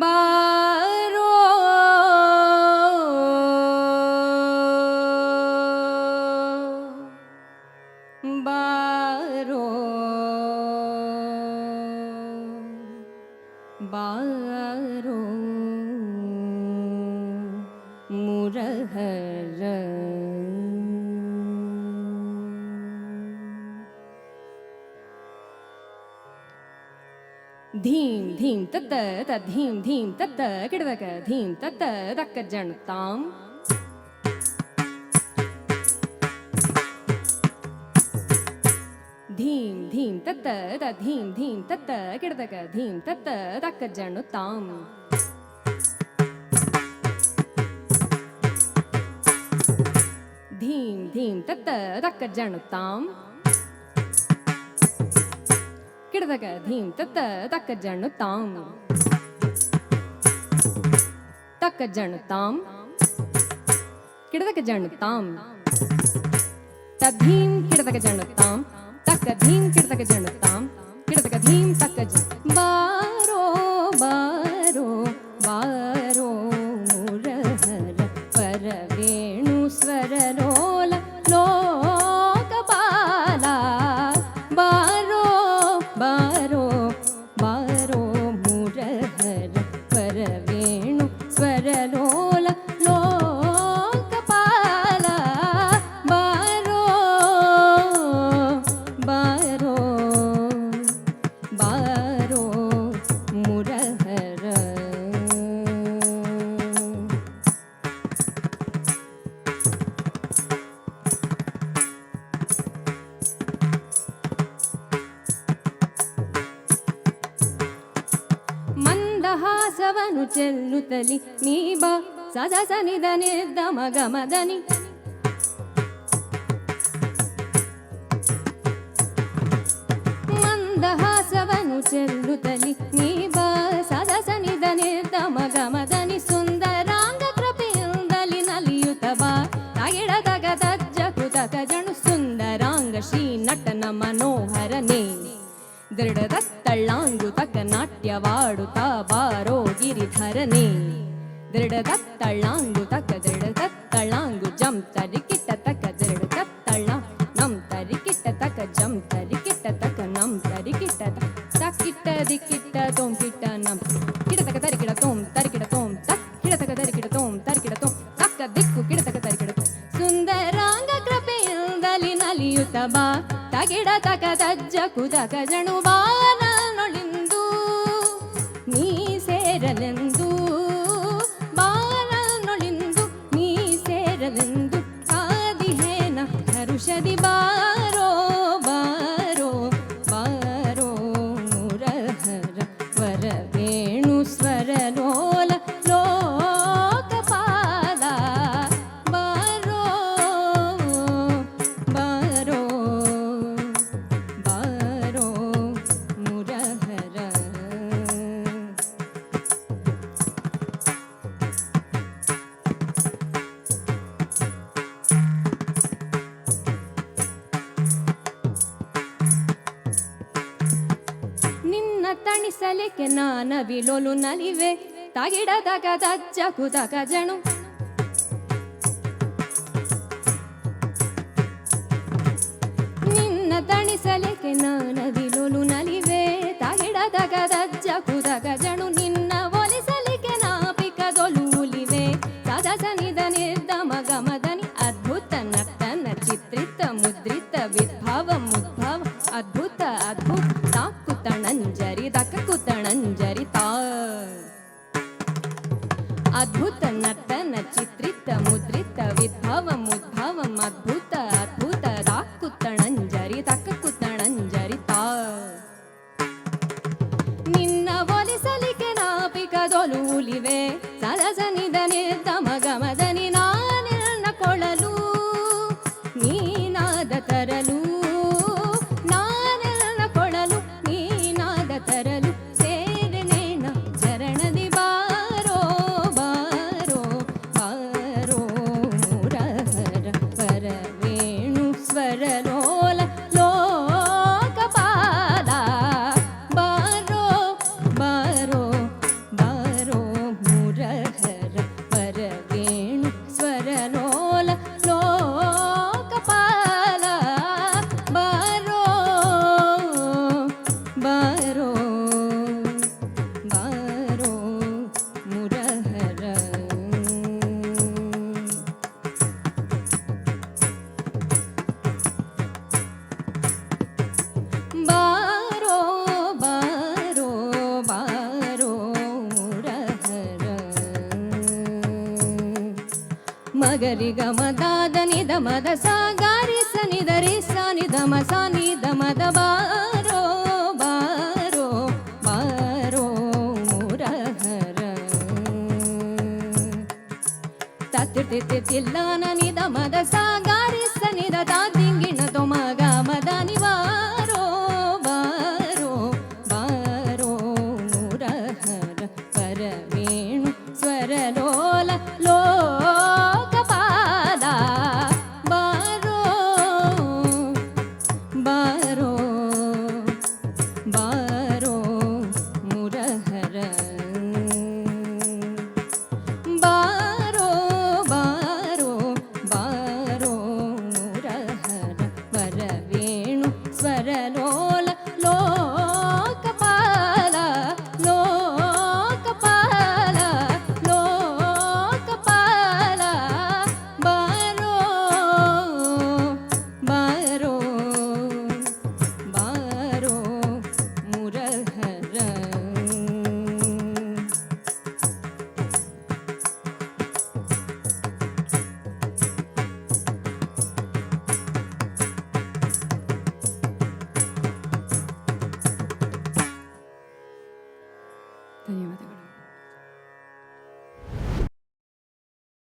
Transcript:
বারো বারো বারো মুরহর ಧೀಂ ಧೀಂ ತತ್ತ ತ ಧೀಂ ಧೀಂ ತತ್ತ ಕಿಡದಕ ಧೀಂ ತತ್ತ ದಕ್ಕ ಜಣ್ ತಾಂ ಧೀಂ ಧೀಂ ತತ್ತ ತ ಧೀಂ ಧೀಂ ತತ್ತ ಕಿಡದಕ ಧೀಂ ತತ್ತ ದಕ್ಕ ಜಣ್ ತಾಂ ಧೀಂ ಧೀಂ ತತ್ತ ದಕ್ಕ ಜಣ್ ತಾಂ ಕಿಡದಕ ಧೀಂ ತತ್ತ ತಕ್ಕ ಜಣ್ಣು ತಾಂ ತಕ್ಕ ಜಣ್ಣು ತಾಂ ಕಿಡದಕ ಜಣ್ಣು ತಾಂ ತಧೀಂ ಕಿಡದಕ ಜಣ್ಣು ತಾಂ ತಕ್ಕ ಧೀಂ ಕಿಡದಕ ಜಣ್ಣು ತಾಂ ಮಂದಹಾಸವನು ಚೆಲ್ಲುತ್ತಲಿ ನೀ ಬಾ ಸದ ಸನಿದ ನಿರ್ದ ಮಗ ಮದನಿ ಮಂದಹಾಸವನು ಚೆಲ್ಲುತ್ತಲಿ ನೀ ಬಾ ಸದ ಸನಿದ ನಿರ್ದ ಮಗ ಮದನಿ ಸುಂದರಾಂಗ ಕೃಪೆಯಿಂದಲಿ ನಲಿಯುತ್ತ ಬಾ ತಾಗಿಡ ತಗ ತಜ್ಜ ಕೃತಕ ಜಣು ಸುಂದರಾಂಗ ಶ್ರೀ ನಟನ ಮನೋಹರನೇ ದೃಢದ ತಳ್ಳಾಂಗು ತಕ ನಾಟ್ಯವಾಡುತ್ತಾ ಬಾರೋ ಗಿರಿಧರನೇ ದೃಢದ ತಳ್ಳಾಂಗು ತಕ ದೃಢದ ತಳ್ಳಾಂಗು ಜಂ ತರಿಕಿಟ್ಟ ತಕ ದೃಢದ ತಳ್ಳ ನಂ ತರಿಕಿಟ್ಟ ತಕ ಜಂ ತರಿಕಿಟ್ಟ ತಕ ನಂ ತರಿಕಿಟ್ಟ ತಕ ತಕ್ಕಿಟ್ಟ ದಿಕ್ಕಿಟ್ಟ ತೋಂ ಕಿಟ್ಟ ನಂ ಕಿಡ ತಕ ತರಿಕಿಡ ತೋಂ ತರಿಕಿಡ ತೋಂ ತಕ್ ಕಿಡ ತಕ ತರಿಕಿಡ ತೋಂ ತರಿಕಿಡ ತೋಂ ತಕ್ಕ ದಿಕ್ಕು ಕಿಡ ತಕ ತರಿಕಿಡ ತೋಂ ಸುಂದರಾಂಗ ಕೃಪೆಯಿಂದಲಿ ನಲಿಯುತ್ತ ಬಾ ತಗಿಡ ತಕ ತಜ್ಜ ಕುದಕ ಜಣು ಬಾನೊಳಿಂದು ನೀ violin ತಣಿಸಲಿಕ್ಕೆ ನಾನ ಬಿಲೋಲು ನಲಿವೆ ತಗಿಡದಗ ದಜ್ಜ ಕುದಕ ಜಣು ನಿನ್ನ ತಣಿಸಲಿಕ್ಕೆ ನಾನ ಬಿಲೋಲು ನಲಿವೆ ತಗಿಡದಗ ದಜ್ಜ ಕುದಕ ಜಣು ನಿನ್ನ ಒಲಿಸಲಿಕ್ಕೆ ನಾಪಿಕದೊಲುಲಿವೆ ಸದ ಸನಿದ ನಿರ್ದ ಮಗ ಮದನಿ ಅದ್ಭುತ ನರ್ತನ ಚಿತ್ರಿತ ಮುದ್ರಿತ ವಿದ್ಭಾವ ಮುದ್ಭಾವ ಅದ್ಭುತ ಅದ್ಭುತ ಮಗರಿ ಗಮ ದಾದ ನಿದ ಮದ ಸಾ ಗಾರಿ ಸ ನಿದ ರಿ ಸ ನಿದ ಮ ಸ ನಿದ ಮದ ಬಾರೋ ಬಾರೋ ಬಾರೋ ಮುರಹರ ತತ್ತಿರ್ತಿತ್ತಿ ತಿಲ್ಲಾನ ನಿದ ಮದ ಸಾ ಗಾರಿ ಸ